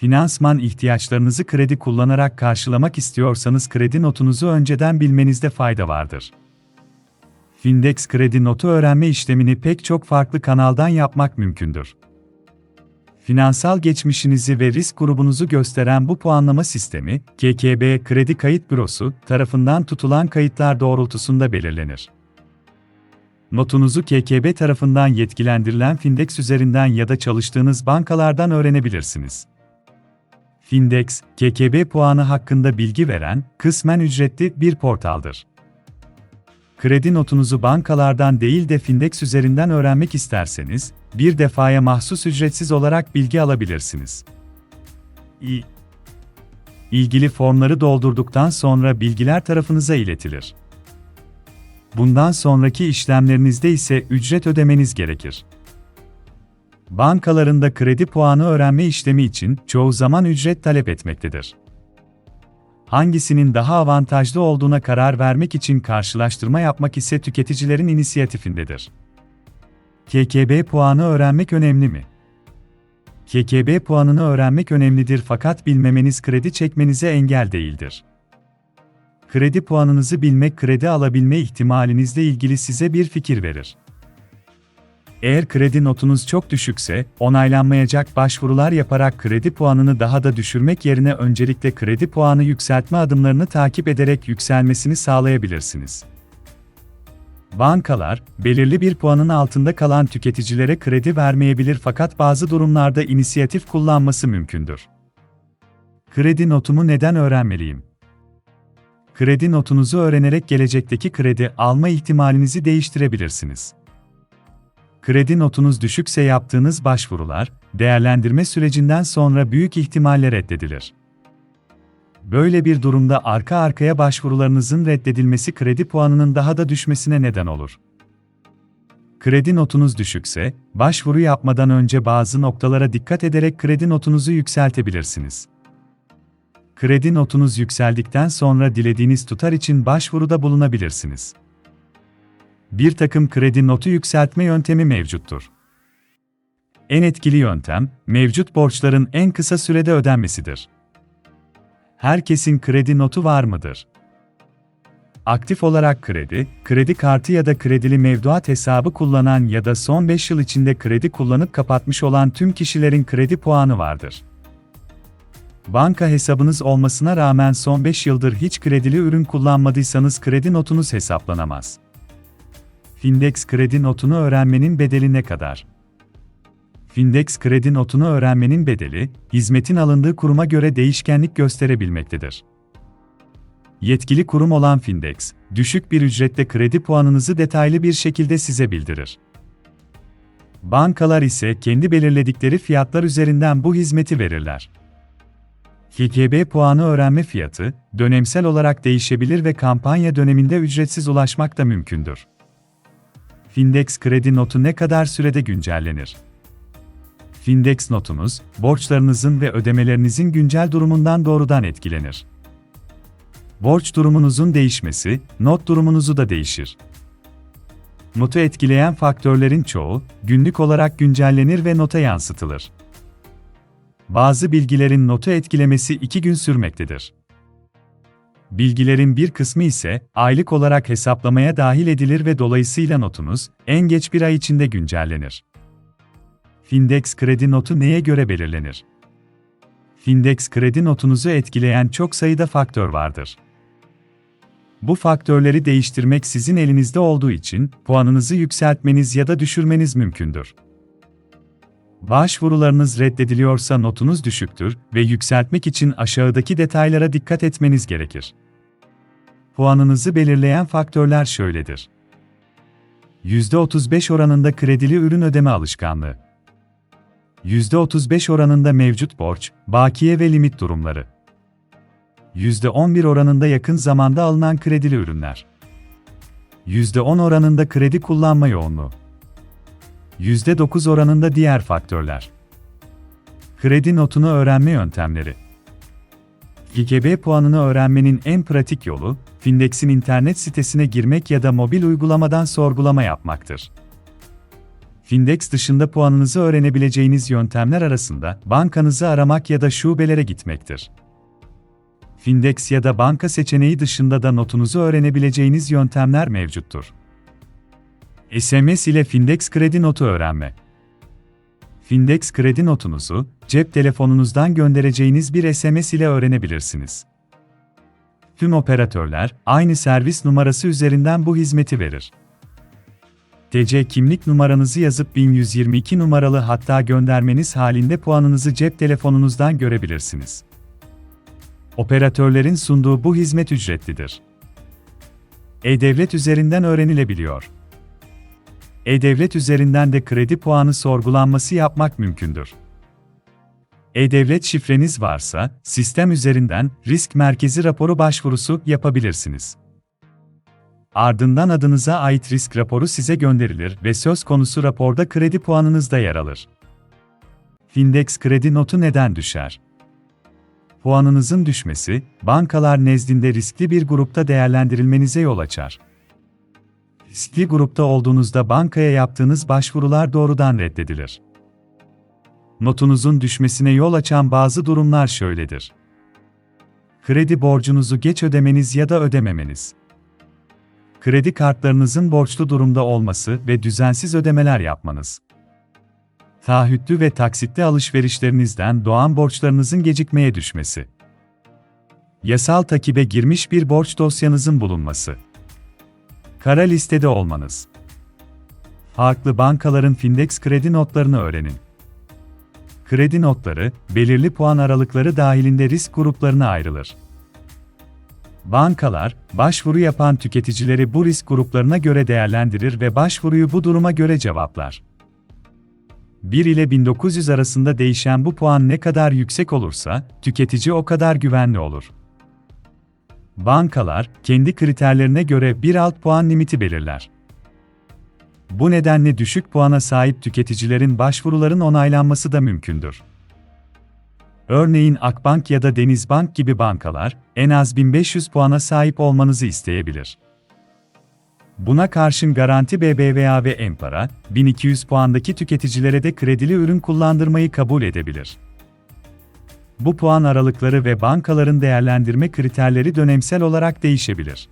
Finansman ihtiyaçlarınızı kredi kullanarak karşılamak istiyorsanız kredi notunuzu önceden bilmenizde fayda vardır. Findex kredi notu öğrenme işlemini pek çok farklı kanaldan yapmak mümkündür. Finansal geçmişinizi ve risk grubunuzu gösteren bu puanlama sistemi, KKB Kredi Kayıt Bürosu tarafından tutulan kayıtlar doğrultusunda belirlenir. Notunuzu KKB tarafından yetkilendirilen Findex üzerinden ya da çalıştığınız bankalardan öğrenebilirsiniz. Findex, KKB puanı hakkında bilgi veren, kısmen ücretli bir portaldır. Kredi notunuzu bankalardan değil de Findex üzerinden öğrenmek isterseniz, bir defaya mahsus ücretsiz olarak bilgi alabilirsiniz. İ. İlgili formları doldurduktan sonra bilgiler tarafınıza iletilir. Bundan sonraki işlemlerinizde ise ücret ödemeniz gerekir. Bankalarında kredi puanı öğrenme işlemi için çoğu zaman ücret talep etmektedir. Hangisinin daha avantajlı olduğuna karar vermek için karşılaştırma yapmak ise tüketicilerin inisiyatifindedir. KKB puanı öğrenmek önemli mi? KKB puanını öğrenmek önemlidir fakat bilmemeniz kredi çekmenize engel değildir. Kredi puanınızı bilmek kredi alabilme ihtimalinizle ilgili size bir fikir verir. Eğer kredi notunuz çok düşükse, onaylanmayacak başvurular yaparak kredi puanını daha da düşürmek yerine öncelikle kredi puanı yükseltme adımlarını takip ederek yükselmesini sağlayabilirsiniz. Bankalar, belirli bir puanın altında kalan tüketicilere kredi vermeyebilir fakat bazı durumlarda inisiyatif kullanması mümkündür. Kredi notumu neden öğrenmeliyim? Kredi notunuzu öğrenerek gelecekteki kredi alma ihtimalinizi değiştirebilirsiniz. Kredi notunuz düşükse yaptığınız başvurular, değerlendirme sürecinden sonra büyük ihtimalle reddedilir. Böyle bir durumda arka arkaya başvurularınızın reddedilmesi kredi puanının daha da düşmesine neden olur. Kredi notunuz düşükse, başvuru yapmadan önce bazı noktalara dikkat ederek kredi notunuzu yükseltebilirsiniz. Kredi notunuz yükseldikten sonra dilediğiniz tutar için başvuruda bulunabilirsiniz bir takım kredi notu yükseltme yöntemi mevcuttur. En etkili yöntem, mevcut borçların en kısa sürede ödenmesidir. Herkesin kredi notu var mıdır? Aktif olarak kredi, kredi kartı ya da kredili mevduat hesabı kullanan ya da son 5 yıl içinde kredi kullanıp kapatmış olan tüm kişilerin kredi puanı vardır. Banka hesabınız olmasına rağmen son 5 yıldır hiç kredili ürün kullanmadıysanız kredi notunuz hesaplanamaz. Findex kredi notunu öğrenmenin bedeli ne kadar? Findex kredi notunu öğrenmenin bedeli, hizmetin alındığı kuruma göre değişkenlik gösterebilmektedir. Yetkili kurum olan Findex, düşük bir ücretle kredi puanınızı detaylı bir şekilde size bildirir. Bankalar ise kendi belirledikleri fiyatlar üzerinden bu hizmeti verirler. KKB puanı öğrenme fiyatı, dönemsel olarak değişebilir ve kampanya döneminde ücretsiz ulaşmak da mümkündür. Findex kredi notu ne kadar sürede güncellenir? Findex notunuz, borçlarınızın ve ödemelerinizin güncel durumundan doğrudan etkilenir. Borç durumunuzun değişmesi, not durumunuzu da değişir. Notu etkileyen faktörlerin çoğu, günlük olarak güncellenir ve nota yansıtılır. Bazı bilgilerin notu etkilemesi iki gün sürmektedir. Bilgilerin bir kısmı ise aylık olarak hesaplamaya dahil edilir ve dolayısıyla notunuz en geç bir ay içinde güncellenir. Findex kredi notu neye göre belirlenir? Findex kredi notunuzu etkileyen çok sayıda faktör vardır. Bu faktörleri değiştirmek sizin elinizde olduğu için puanınızı yükseltmeniz ya da düşürmeniz mümkündür. Başvurularınız reddediliyorsa notunuz düşüktür ve yükseltmek için aşağıdaki detaylara dikkat etmeniz gerekir. Puanınızı belirleyen faktörler şöyledir. %35 oranında kredili ürün ödeme alışkanlığı. %35 oranında mevcut borç, bakiye ve limit durumları. %11 oranında yakın zamanda alınan kredili ürünler. %10 oranında kredi kullanma yoğunluğu. %9 oranında diğer faktörler. Kredi notunu öğrenme yöntemleri. GGB puanını öğrenmenin en pratik yolu, Findex'in internet sitesine girmek ya da mobil uygulamadan sorgulama yapmaktır. Findex dışında puanınızı öğrenebileceğiniz yöntemler arasında bankanızı aramak ya da şubelere gitmektir. Findex ya da banka seçeneği dışında da notunuzu öğrenebileceğiniz yöntemler mevcuttur. SMS ile Findex kredi notu öğrenme. Findex kredi notunuzu cep telefonunuzdan göndereceğiniz bir SMS ile öğrenebilirsiniz. Tüm operatörler aynı servis numarası üzerinden bu hizmeti verir. TC kimlik numaranızı yazıp 1122 numaralı hatta göndermeniz halinde puanınızı cep telefonunuzdan görebilirsiniz. Operatörlerin sunduğu bu hizmet ücretlidir. E-Devlet üzerinden öğrenilebiliyor. E-Devlet üzerinden de kredi puanı sorgulanması yapmak mümkündür. E-Devlet şifreniz varsa, sistem üzerinden risk merkezi raporu başvurusu yapabilirsiniz. Ardından adınıza ait risk raporu size gönderilir ve söz konusu raporda kredi puanınız da yer alır. Findex kredi notu neden düşer? Puanınızın düşmesi, bankalar nezdinde riskli bir grupta değerlendirilmenize yol açar. Riskli grupta olduğunuzda bankaya yaptığınız başvurular doğrudan reddedilir. Notunuzun düşmesine yol açan bazı durumlar şöyledir. Kredi borcunuzu geç ödemeniz ya da ödememeniz. Kredi kartlarınızın borçlu durumda olması ve düzensiz ödemeler yapmanız. Taahhütlü ve taksitli alışverişlerinizden doğan borçlarınızın gecikmeye düşmesi. Yasal takibe girmiş bir borç dosyanızın bulunması. Kara listede olmanız. Farklı bankaların Findex kredi notlarını öğrenin. Kredi notları, belirli puan aralıkları dahilinde risk gruplarına ayrılır. Bankalar, başvuru yapan tüketicileri bu risk gruplarına göre değerlendirir ve başvuruyu bu duruma göre cevaplar. 1 ile 1900 arasında değişen bu puan ne kadar yüksek olursa, tüketici o kadar güvenli olur. Bankalar, kendi kriterlerine göre bir alt puan limiti belirler. Bu nedenle düşük puana sahip tüketicilerin başvuruların onaylanması da mümkündür. Örneğin Akbank ya da Denizbank gibi bankalar, en az 1500 puana sahip olmanızı isteyebilir. Buna karşın Garanti BBVA ve Empara, 1200 puandaki tüketicilere de kredili ürün kullandırmayı kabul edebilir. Bu puan aralıkları ve bankaların değerlendirme kriterleri dönemsel olarak değişebilir.